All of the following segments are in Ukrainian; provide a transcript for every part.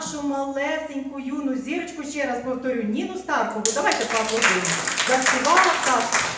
нашу малесеньку юну зірочку ще раз повторю Ніну Старкову. Давайте поаплодуємо. Заспівала так.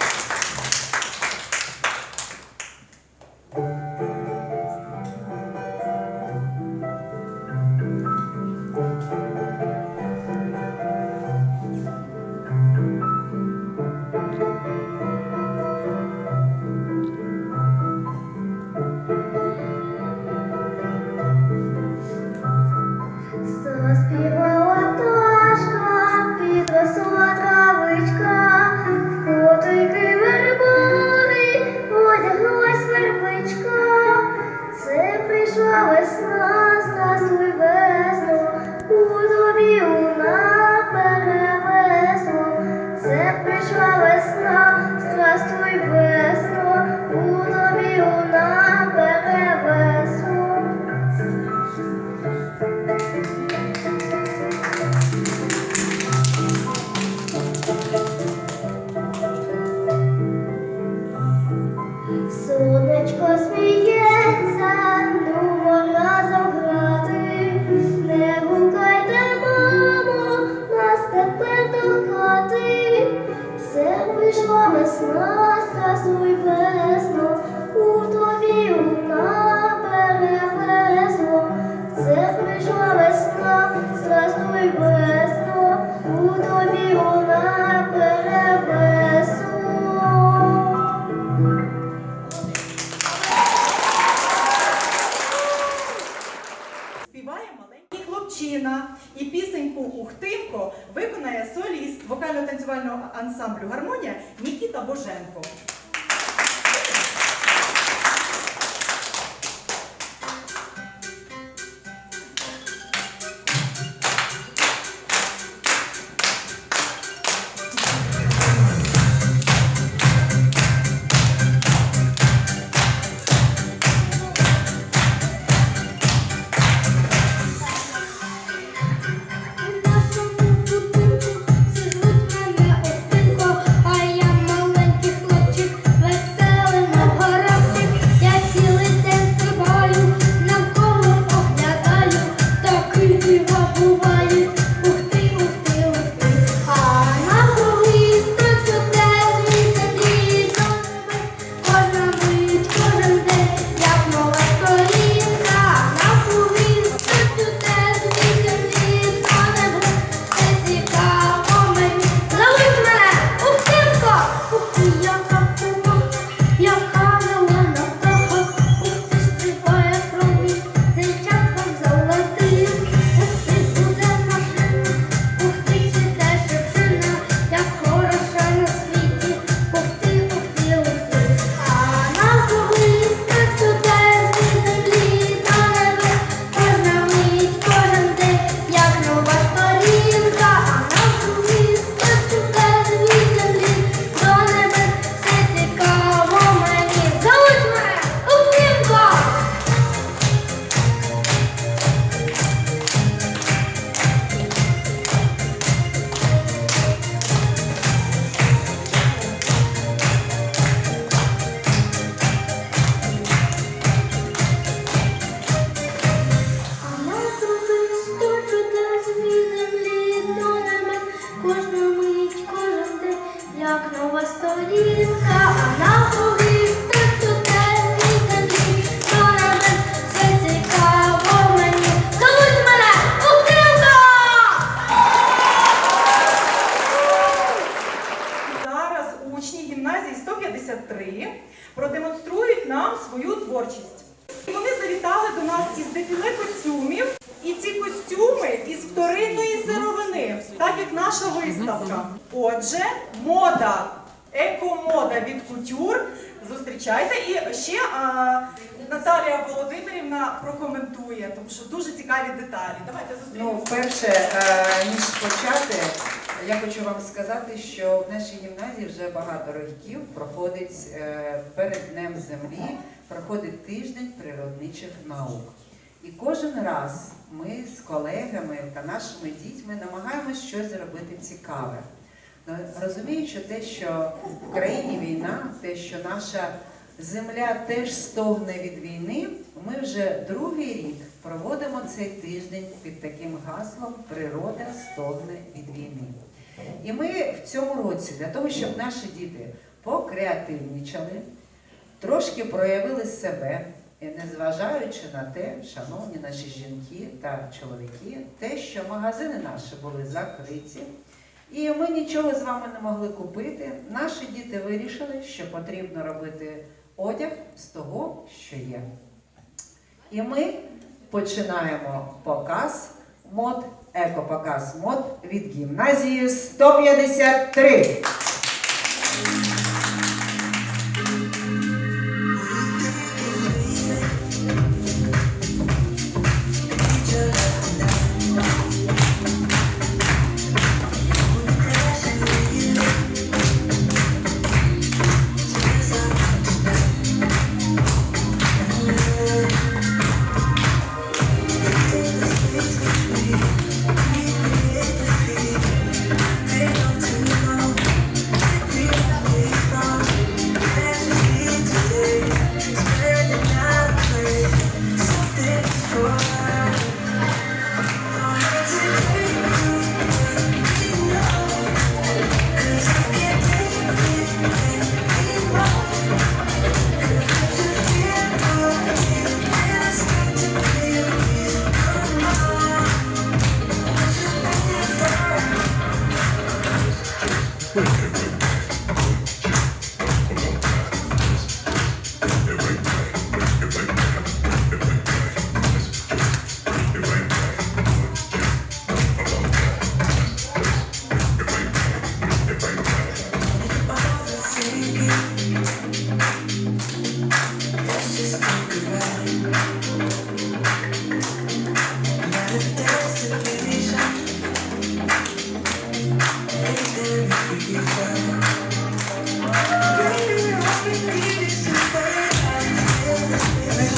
пісеньку Ухтимко виконає соліст вокально-танцювального ансамблю Гармонія Нікіта Боженко. готує, тому що дуже цікаві деталі. Давайте зустрінемо. Ну, перше, е, ніж почати, я хочу вам сказати, що в нашій гімназії вже багато років проходить е, перед Днем Землі, проходить тиждень природничих наук. І кожен раз ми з колегами та нашими дітьми намагаємося щось зробити цікаве. Ну, розуміючи те, що в країні війна, те, що наша земля теж стогне від війни. Ми вже другий рік проводимо цей тиждень під таким гаслом Природа стогне від війни. І ми в цьому році, для того, щоб наші діти покреативнічали, трошки проявили себе, незважаючи на те, шановні наші жінки та чоловіки, те, що магазини наші були закриті, і ми нічого з вами не могли купити. Наші діти вирішили, що потрібно робити одяг з того, що є. І ми починаємо показ мод, екопоказ мод від гімназії 153.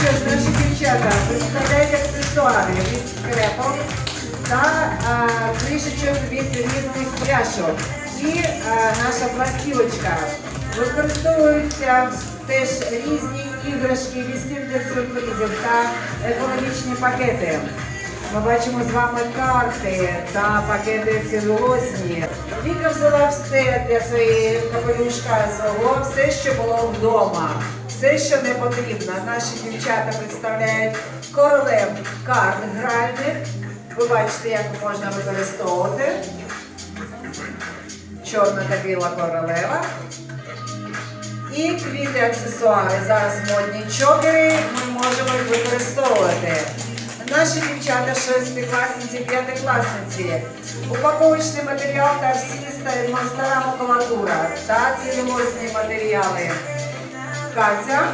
Що ж, наші дівчата, представляють аксесуари від скрепок та а, кришечок від різних пляшок. І а, наша пластівочка. Використовуються теж різні іграшки, від сюрпризів та екологічні пакети. Ми бачимо з вами карти та пакети цілголосні. Віка взяла все для своєї капелюшка свого, все, що було вдома, все, що не потрібно. Наші дівчата представляють королев карт гральних. Ви бачите, як можна використовувати. Чорна та біла королева. І квіти аксесуари. Зараз модні чокери ми можемо їх використовувати. Наші дівчата, шестикласниці, п'ятикласниці, упаковочний матеріал та всі ста- стара макулатура та цілімозні матеріали. Катя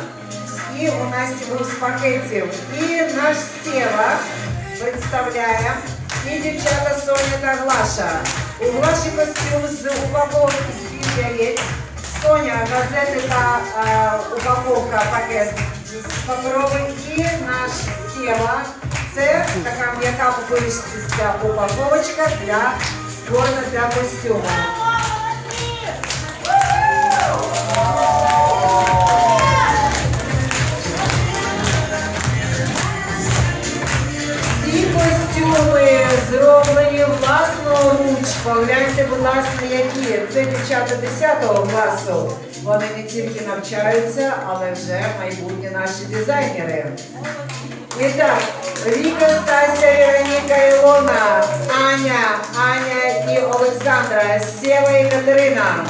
і у Насті був з пакетів. І наш Сєва представляє і дівчата Соня та Глаша. У Глаші костюм з упаковки з яєць. Соня, газети та е, упаковка пакет з паперовий і наш Сєва. Це така м'яка пупирища упаковочка для створена для костюму. Зроблені власноруч. Погляньте, будь ласка, які. Це дівчата 10 класу. Вони не тільки навчаються, але вже майбутні наші дизайнери. І так, Віка, Стася, Вероніка, Ілона, Аня, Аня і Олександра, Сєва і Катерина.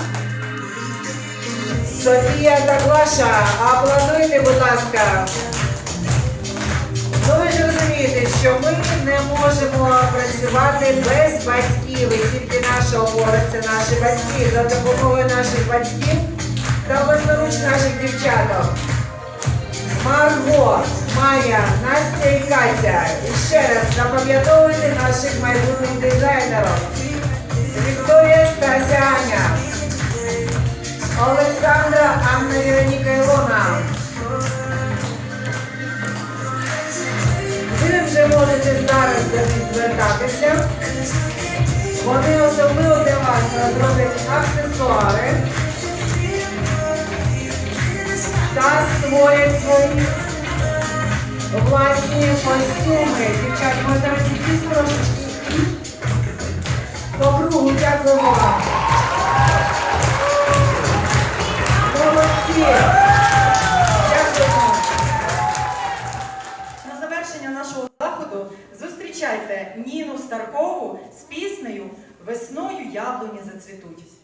Софія та Глаша, аплодуйте, будь ласка. Що ми не можемо працювати без батьків. І тільки наша опора це наші батьки. За допомогою наших батьків та власноруч наших дівчаток. Марго, Майя, Настя і Катя. І ще раз запам'ятовуйте наших майбутніх дизайнерів. Вікторія Стася Аня. Олександра, Анна Вероніка Ілона. Вже можете зараз до них звертатися. Вони особливо для вас розроблять аксесуари та створять свої власні костюми. Дівчат, можна розійтись трошечки. По кругу, дякую вам. Молодці. Зустрічайте Ніну Старкову з піснею Весною яблуні зацвітуть.